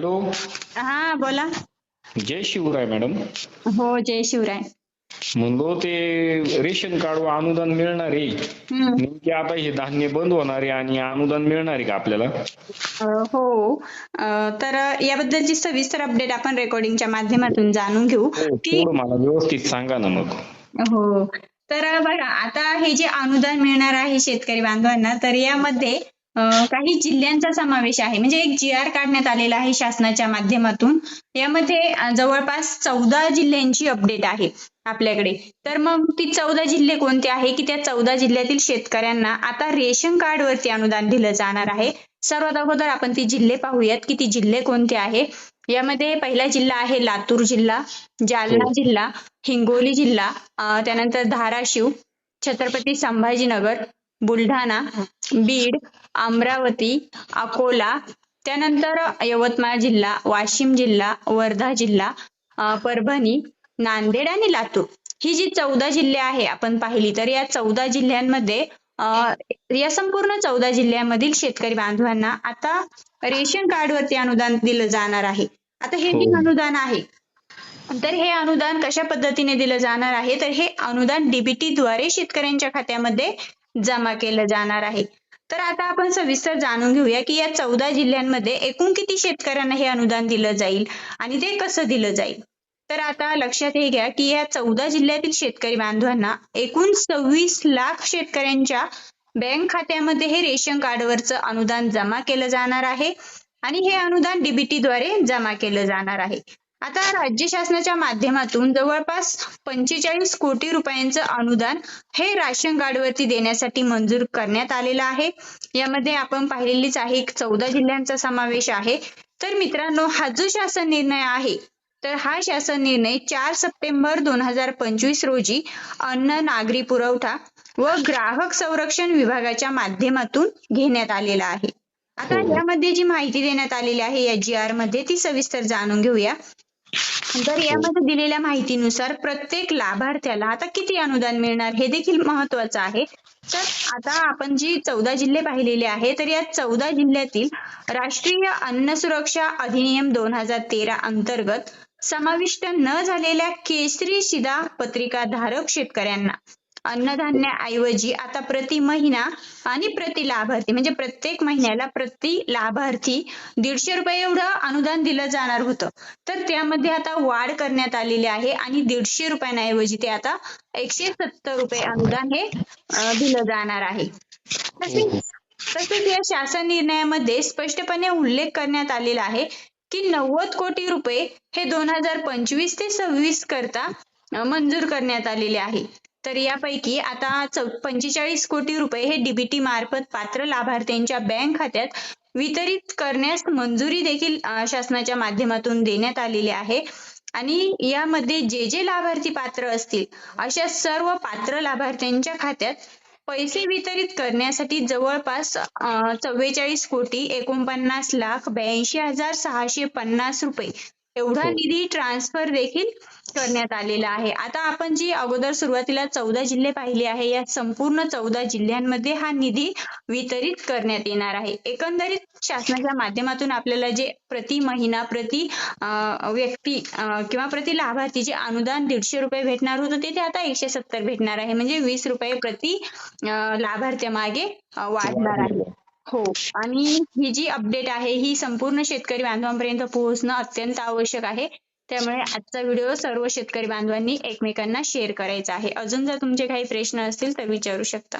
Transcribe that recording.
Hello. हा बोला. जय शिवराय मॅडम. हो जय शिवराय. म्हणलो ते रेशन कार्ड अनुदान मिळणार आहे. हम्म. नेमके आता हे धान्य बंद होणार आहे आणि अनुदान मिळणार आहे का आपल्याला? अं, हो. अं, तर याबद्दलची सविस्तर अपडेट आपण रेकॉर्डिंगच्या माध्यमातून जाणून घेऊ. हो, की थोडं मला व्यवस्थित सांगा ना मग. हो. तर बघा आता हे जे अनुदान मिळणार आहे शेतकरी बांधवांना तर यामध्ये काही जिल्ह्यांचा समावेश आहे. म्हणजे एक जी आर काढण्यात आलेला आहे शासनाच्या माध्यमातून. यामध्ये जवळपास चौदा जिल्ह्यांची अपडेट आहे आपल्याकडे. तर मग ती चौदा जिल्हे कोणते आहे? की त्या चौदा जिल्ह्यातील शेतकऱ्यांना आता रेशन कार्ड वरती अनुदान दिलं जाणार आहे. सर्वात अगोदर आपण ती जिल्हे पाहूयात की ती जिल्हे कोणते आहे? यामध्ये पहिला जिल्हा आहे लातूर जिल्हा जालना हो. जिल्हा हिंगोली जिल्हा त्यानंतर धाराशिव छत्रपती संभाजीनगर बुलढाणा बीड अमरावती अकोला त्यानंतर यवतमाळ जिल्हा वाशिम जिल्हा वर्धा जिल्हा परभणी नांदेड आणि लातूर. ही जी चौदा जिल्हे आहे आपण पाहिली तर या चौदा जिल्ह्यांमध्ये या संपूर्ण चौदा जिल्ह्यांमधील शेतकरी बांधवांना आता रेशन कार्ड वरती अनुदान दिलं जाणार आहे. आता हे जे हो. अनुदान आहे तर हे अनुदान कशा पद्धतीने दिलं जाणार आहे? तर हे अनुदान डीबीटी द्वारे शेतकऱ्यांच्या खात्यामध्ये जमा केलं जाणार आहे. तर आता आपण सविस्तर जाणून घेऊया की या चौदा जिल्ह्यांमध्ये एकूण किती शेतकऱ्यांना हे अनुदान दिलं जाईल आणि ते कसं दिलं जाईल? तर आता लक्षात हे घ्या की या चौदा जिल्ह्यातील शेतकरी बांधवांना एकूण सव्वीस लाख शेतकऱ्यांच्या बँक खात्यामध्ये हे रेशन कार्डवरचं अनुदान जमा केलं जाणार आहे आणि हे अनुदान डीबीटी द्वारे जमा केलं जाणार आहे. आता राज्य शासनाच्या माध्यमातून जवळपास पंचेचाळीस कोटी रुपयांचं अनुदान हे राशन कार्डवरती देण्यासाठी मंजूर करण्यात आलेलं आहे. यामध्ये आपण पाहिलेलीच आहे चौदा जिल्ह्यांचा समावेश आहे. तर मित्रांनो हा जो शासन निर्णय आहे तर हा शासन निर्णय चार सप्टेंबर दोन हजार पंचवीस रोजी अन्न नागरी पुरवठा व ग्राहक संरक्षण विभागाच्या माध्यमातून घेण्यात आलेला आहे. आता हो. यामध्ये जी माहिती देण्यात आलेली आहे या जी आरमध्ये ती सविस्तर जाणून घेऊया. तर यामध्ये दिलेल्या माहितीनुसार प्रत्येक लाभार्थ्याला आता किती अनुदान मिळणार हे देखील महत्वाचं आहे. तर आता आपण जी चौदा जिल्हे पाहिलेले आहे तर या चौदा जिल्ह्यातील राष्ट्रीय अन्न सुरक्षा अधिनियम दोन हजार तेरा अंतर्गत समाविष्ट न झालेल्या केसरी शिदा पत्रिका धारक शेतकऱ्यांना अन्नधान्याऐवजी आता प्रति महिना आणि प्रति लाभार्थी म्हणजे प्रत्येक महिन्याला प्रति लाभार्थी दीडशे रुपये एवढं अनुदान दिलं जाणार होतं. तर त्यामध्ये आता वाढ करण्यात आलेली आहे आणि दीडशे रुपयांऐवजी ते आता एकशे सत्तर रुपये अनुदान हे दिलं जाणार आहे. तसेच तसेच या शासन निर्णयामध्ये स्पष्टपणे उल्लेख करण्यात आलेला आहे की नव्वद कोटी रुपये हे दोन हजार पंचवीस ते सव्वीस करता मंजूर करण्यात आलेले आहे. तर यापैकी आता पंचेचाळीस कोटी रुपये हे डीबीटी मार्फत पात्र लाभार्थ्यांच्या बँक खात्यात वितरित करण्यास मंजुरी देखील शासनाच्या माध्यमातून देण्यात आलेली आहे. आणि यामध्ये जे जे लाभार्थी पात्र असतील अशा सर्व पात्र लाभार्थ्यांच्या खात्यात पैसे वितरित करण्यासाठी जवळपास चव्वेचाळीस कोटी एकोणपन्नास लाख ब्याऐंशी हजार सहाशे पन्नास रुपये एवढा हो. निधी ट्रान्सफर देखील करण्यात आलेला आहे. आता आपण जी अगोदर सुरुवातीला चौदा जिल्हे पाहिले आहे या संपूर्ण चौदा जिल्ह्यांमध्ये हा निधी वितरित करण्यात येणार आहे. एकंदरीत शासनाच्या माध्यमातून आपल्याला जे प्रति महिना प्रति व्यक्ती किंवा प्रति लाभार्थी जे अनुदान दीडशे रुपये भेटणार होतं ते आता एकशे सत्तर भेटणार आहे. म्हणजे वीस रुपये प्रति लाभार्थ्यामागे वाढणार आहे. हो. आणि ही जी अपडेट आहे ही संपूर्ण शेतकरी बांधवांपर्यंत पोहोचणं अत्यंत आवश्यक आहे. त्यामुळे आजचा व्हिडिओ सर्व शेतकरी बांधवांनी एकमेकांना शेअर करायचा आहे. अजून जर तुमचे काही प्रश्न असतील तर विचारू शकता.